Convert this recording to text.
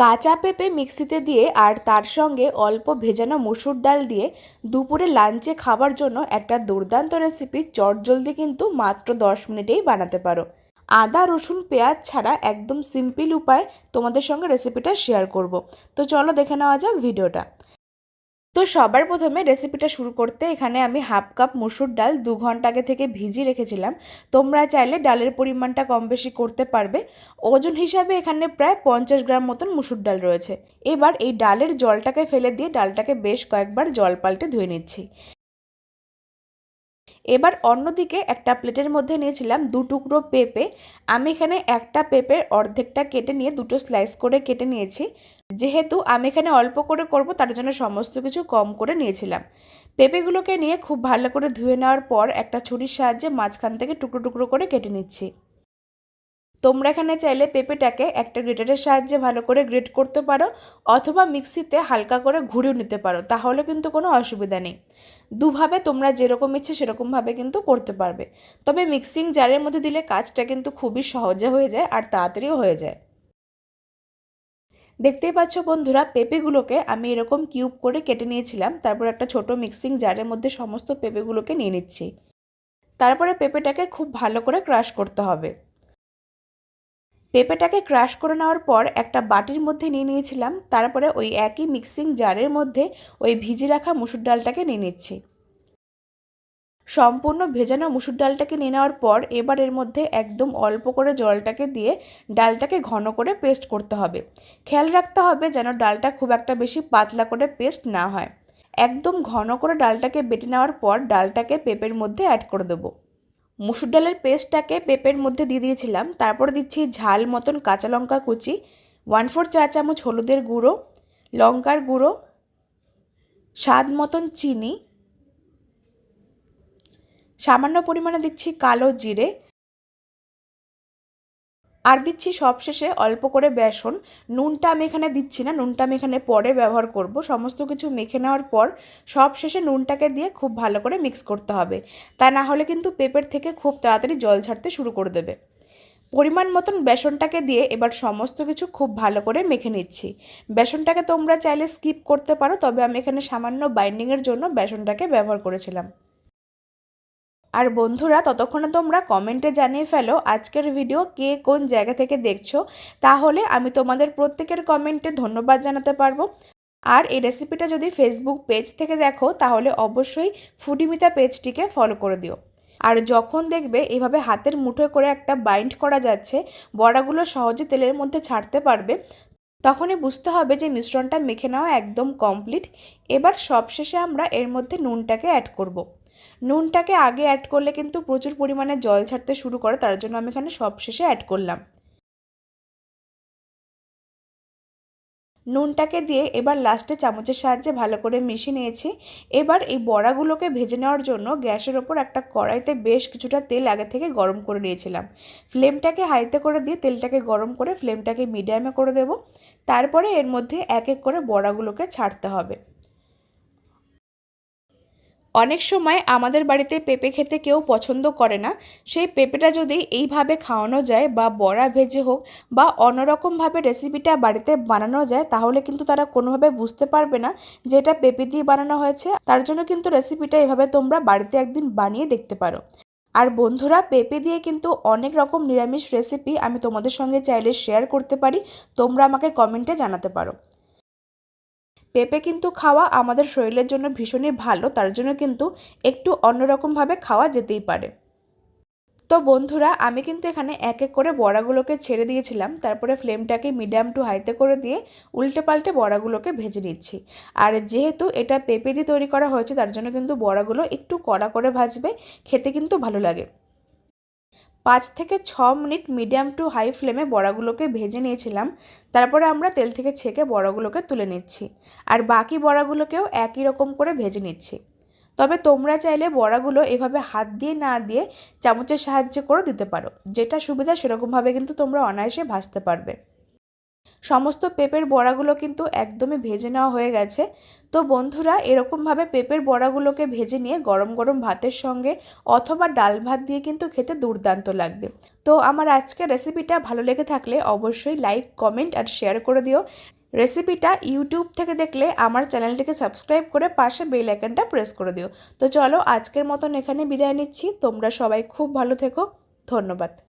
কাঁচা পেঁপে মিক্সিতে দিয়ে আর তার সঙ্গে অল্প ভেজানো মুসুর ডাল দিয়ে দুপুরে লাঞ্চে খাবার জন্য একটা দুর্দান্ত রেসিপি চটজলদি কিন্তু মাত্র দশ মিনিটেই বানাতে পারো। আদা, রসুন, পেঁয়াজ ছাড়া একদম সিম্পল উপায় তোমাদের সঙ্গে রেসিপিটা শেয়ার করব। তো চলো দেখে নেওয়া যাক ভিডিওটা তো সবার প্রথমে রেসিপিটা শুরু করতে এখানে আমি হাফ কাপ মুসুর ডাল দু ঘণ্টা আগে থেকে ভিজিয়ে রেখেছিলাম। তোমরা চাইলে ডালের পরিমাণটা কম বেশি করতে পারবে। ওজন হিসাবে এখানে প্রায় পঞ্চাশ গ্রাম মতন মুসুর ডাল রয়েছে। এবার এই ডালের জলটাকে ফেলে দিয়ে ডালটাকে বেশ কয়েকবার জল পাল্টে ধুয়ে নিচ্ছি। এবার অন্যদিকে একটা প্লেটের মধ্যে নিয়েছিলাম দু টুকরো পেঁপে। আমি এখানে একটা পেঁপের অর্ধেকটা কেটে নিয়ে দুটো স্লাইস করে কেটে নিয়েছি। যেহেতু আমি এখানে অল্প করে করব, তার জন্য সমস্ত কিছু কম করে নিয়েছিলাম। পেঁপেগুলোকে নিয়ে খুব ভালো করে ধুয়ে নেওয়ার পর একটা ছুরির সাহায্যে মাঝখান থেকে টুকরো টুকরো করে কেটে নিচ্ছি। তোমরা এখানে চাইলে পেঁপেটাকে একটা গ্রেটারের সাহায্যে ভালো করে গ্রেট করতে পারো, অথবা মিক্সিতে হালকা করে ঘুরেও নিতে পারো, তাহলে কিন্তু কোনো অসুবিধা নেই। দুভাবে তোমরা যেরকম ইচ্ছে সেরকমভাবে কিন্তু করতে পারবে। তবে মিক্সিং জারের মধ্যে দিলে কাজটা কিন্তু খুবই সহজে হয়ে যায় আর তাড়াতাড়িও হয়ে যায়। দেখতেই পাচ্ছ বন্ধুরা, পেঁপেগুলোকে আমি এরকম কিউব করে কেটে নিয়েছিলাম, তারপর একটা ছোট মিক্সিং জারের মধ্যে সমস্ত পেঁপেগুলোকে নিয়ে নিচ্ছি। তারপরে পেঁপেটাকে খুব ভালো করে ক্রাশ করতে হবে। পেঁপেটাকে ক্রাশ করে নেওয়ার পর একটা বাটির মধ্যে নিয়ে নিয়েছিলাম, তারপরে ওই একই মিক্সিং জারের মধ্যে ওই ভিজি রাখা মুসুর ডালটাকে নিয়ে নিচ্ছি। সম্পূর্ণ ভেজানো মুসুর ডালটাকে নিয়ে নেওয়ার পর এবার এর মধ্যে একদম অল্প করে জলটাকে দিয়ে ডালটাকে ঘন করে পেস্ট করতে হবে। খেয়াল রাখতে হবে যেন ডালটা খুব একটা বেশি পাতলা করে পেস্ট না হয়। একদম ঘন করে ডালটাকে বেটে নেওয়ার পর ডালটাকে পেঁপের মধ্যে অ্যাড করে দেবো। মুসুর ডালের পেস্টটাকে পেঁপের মধ্যে দিয়ে দিয়েছিলাম। তারপর দিচ্ছি ঝাল মতন কাঁচা লঙ্কা কুচি ওয়ান ফোর চা চামচ হলুদের গুঁড়ো, লঙ্কার গুঁড়ো, স্বাদ মতন চিনি, সামান্য পরিমাণে দিচ্ছি কালো জিরে আর দিচ্ছি সবশেষে অল্প করে বেসন। নুনটা আমি এখানে দিচ্ছি না, নুনটা আমি এখানে পরে ব্যবহার করব। সমস্ত কিছু মেখে নেওয়ার পর সব শেষে নুনটাকে দিয়ে খুব ভালো করে মিক্স করতে হবে। তা না হলে কিন্তু পেঁপের থেকে খুব তাড়াতাড়ি জল ছাড়তে শুরু করে দেবে। পরিমাণ মতন বেসনটাকে দিয়ে এবার সমস্ত কিছু খুব ভালো করে মেখে নিচ্ছি। বেসনটাকে তোমরা চাইলে স্কিপ করতে পারো, তবে আমি এখানে সামান্য বাইন্ডিংয়ের জন্য বেসনটাকে ব্যবহার করেছিলাম। আর বন্ধুরা, ততক্ষণে তোমরা কমেন্টে জানিয়ে ফেলো আজকের ভিডিও কে কোন জায়গা থেকে দেখছ। তাহলে আমি তোমাদের প্রত্যেকের কমেন্টে ধন্যবাদ জানাতে পারব। আর এই রেসিপিটা যদি ফেসবুক পেজ থেকে দেখো, তাহলে অবশ্যই ফুডিমিতা পেজটিকে ফলো করে দিও। আর যখন দেখবে এভাবে হাতের মুঠোয় করে একটা বাইন্ড করা যাচ্ছে, বড়াগুলো সহজে তেলের মধ্যে ছাড়তে পারবে, তখনই বুঝতে হবে যে মিশ্রণটা মেখে নেওয়া একদম কমপ্লিট এবার সবশেষে আমরা এর মধ্যে নুনটাকে অ্যাড করব। নুনটাকে আগে অ্যাড করলে কিন্তু প্রচুর পরিমাণে জল ছাড়তে শুরু করে, তার জন্য আমি এখানে সব শেষে অ্যাড করলাম। নুনটাকে দিয়ে এবার লাস্টে চামচের সাহায্যে ভালো করে মিশিয়ে নিয়েছি। এবার এই বড়াগুলোকে ভেজে নেওয়ার জন্য গ্যাসের ওপর একটা কড়াইতে বেশ কিছুটা তেল আগে থেকে গরম করে নিয়েছিলাম। ফ্লেমটাকে হাইতে করে দিয়ে তেলটাকে গরম করে ফ্লেমটাকে মিডিয়ামে করে দেব। তারপরে এর মধ্যে এক এক করে বড়াগুলোকে ছাড়তে হবে। অনেক সময় আমাদের বাড়িতে পেঁপে খেতে কেউ পছন্দ করে না। সেই পেঁপেটা যদি এইভাবে খাওয়ানো যায় বা বড়া ভেজে হোক বা অন্যরকমভাবে রেসিপিটা বাড়িতে বানানো যায়, তাহলে কিন্তু তারা কোনোভাবে বুঝতে পারবে না যে এটা পেঁপে দিয়ে বানানো হয়েছে। তার জন্য কিন্তু রেসিপিটা এভাবে তোমরা বাড়িতে একদিন বানিয়ে দেখতে পারো। আর বন্ধুরা, পেঁপে দিয়ে কিন্তু অনেক রকম নিরামিষ রেসিপি আমি তোমাদের সঙ্গে চাইলে শেয়ার করতে পারি। তোমরা আমাকে কমেন্টে জানাতে পারো। পেঁপে কিন্তু খাওয়া আমাদের শরীরের জন্য ভীষণই ভালো, তার জন্য কিন্তু একটু অন্যরকমভাবে খাওয়া যেতেই পারে। তো বন্ধুরা, আমি কিন্তু এখানে এক এক করে বড়াগুলোকে ছেড়ে দিয়েছিলাম, তারপরে ফ্লেমটাকে মিডিয়াম টু হাইতে করে দিয়ে উল্টে পাল্টে বড়াগুলোকে ভেজে নিচ্ছি। আর যেহেতু এটা পেঁপে দিয়ে তৈরি করা হয়েছে, তার জন্য কিন্তু বড়াগুলো একটু কড়া করে ভাজবে, খেতে কিন্তু ভালো লাগে। পাঁচ থেকে ছ মিনিট মিডিয়াম টু হাই ফ্লেমে বড়াগুলোকে ভেজে নিয়েছিলাম। তারপরে আমরা তেল থেকে ছেঁকে বড়াগুলোকে তুলে নিচ্ছি। আর বাকি বড়াগুলোকেও একই রকম করে ভেজে নিচ্ছি। তবে তোমরা চাইলে বড়াগুলো এভাবে হাত দিয়ে না দিয়ে চামচের সাহায্যে করে দিতে পারো। যেটা সুবিধা সেরকমভাবে কিন্তু তোমরা অনায়াসে ভাজতে পারবে। সমস্ত পেঁপের বড়াগুলো কিন্তু একদমই ভেজে নেওয়া হয়ে গেছে। তো বন্ধুরা, এরকমভাবে পেঁপের বড়াগুলোকে ভেজে নিয়ে গরম গরম ভাতের সঙ্গে অথবা ডাল ভাত দিয়ে কিন্তু খেতে দুর্দান্ত লাগবে। তো আমার আজকের রেসিপিটা ভালো লেগে থাকলে অবশ্যই লাইক, কমেন্ট আর শেয়ার করে দিও। রেসিপিটা ইউটিউব থেকে দেখলে আমার চ্যানেলটিকে সাবস্ক্রাইব করে পাশে বেল আইকনটা প্রেস করে দিও। তো চলো আজকের মতন এখানে বিদায় নিচ্ছি। তোমরা সবাই খুব ভালো থেকো। ধন্যবাদ।